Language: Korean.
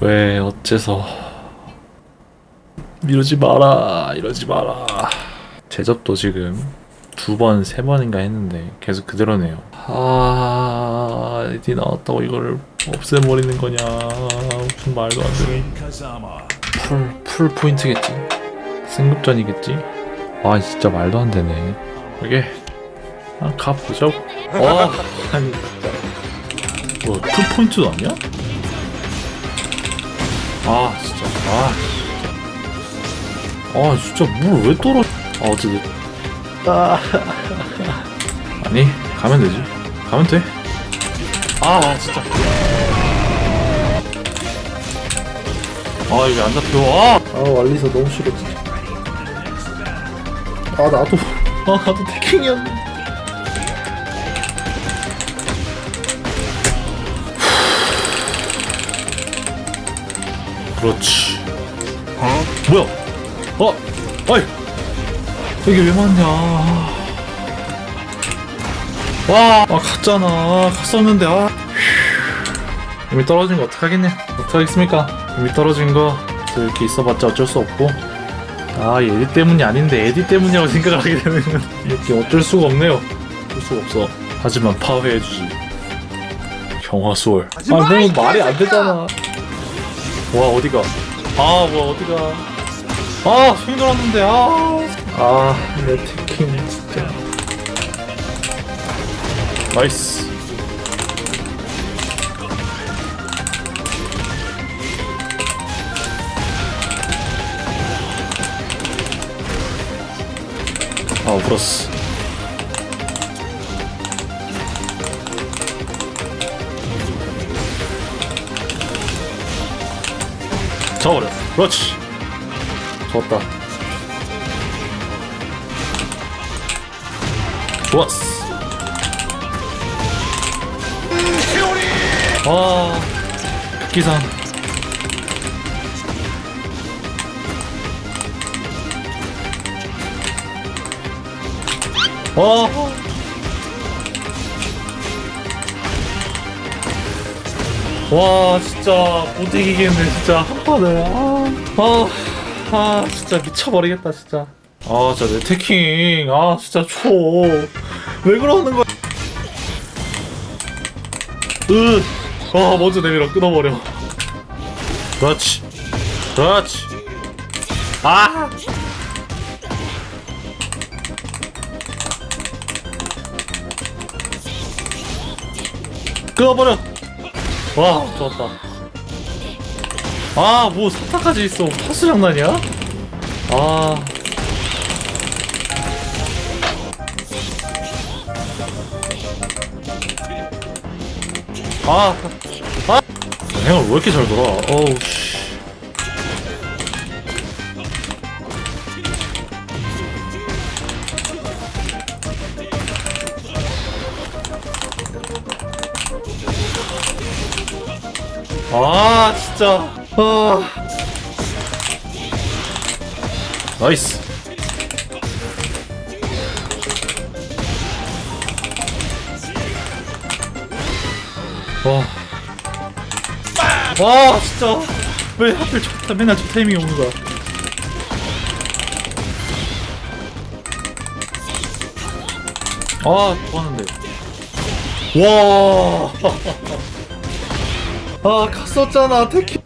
왜 어째서? 이러지 마라 이러지 마라. 제접도 지금 두 번 세 번인가 했는데 계속 그대로네요. 아 에디 나왔다고 이거를 없애버리는 거냐. 무슨 말도 안 되는 풀, 풀 포인트겠지? 승급전이겠지? 아 진짜 말도 안 되네. 이게 아, 가보자고 아 아니. 진짜 뭐풀 포인트도 아니야? 아 진짜. 아 진짜. 아 진짜 물 왜 떨어? 아 어쨌든 아. 아니 가면 되지. 가면 돼아 진짜. 아 이게 안 잡혀. 아! 아 왈리서 너무 싫어 진짜 아 나도 아, 나도 태킹이었는데. 그렇지. 어? 뭐야? 어? 어이! 여기 왜 맞냐? 와, 아, 갔잖아. 갔었는데, 아. 휴. 이미 떨어진 거 어떡하겠냐? 어떡하겠습니까? 이미 떨어진 거, 또 이렇게 있어봤자 어쩔 수 없고. 아, 에디 때문이 아닌데 에디 때문이라고 생각을 하게 되는 이렇게 어쩔 수가 없네요. 어쩔 수가 없어. 하지만 파괴해주지. 경화수월. 아, 뭐 말이 안 되잖아. 와, 어디가? 아, 뭐 어디가? 아, 손 들었는데, 아. 아내 태킹 진짜 나이스. 아, 울었어. 잡아버려. 그렇지. 좋았다. 좋았어. 아, 기상. 와. 와, 진짜 못 이기겠네, 진짜 한 판에. 아, 아, 아, 진짜 미쳐버리겠다, 진짜. 아, 진짜 내 태킹. 아, 진짜 줘. 왜 그러는 거야? 으, 아, 먼저 내밀어 끊어버려. 그렇지, 그렇지. 아, 끊어버려. 와, 좋았다. 아, 뭐 사타까지 있어. 파수 장난이야? 아. 아, 아, 행을 왜 이렇게 잘 돌아? 어우 씨. 아, 진짜. 아. 나이스. 와. 와, 진짜. 왜 하필 저, 맨날 저 타이밍이 오는 거야. 아, 좋았는데. 와. 아, 갔었잖아, 태키.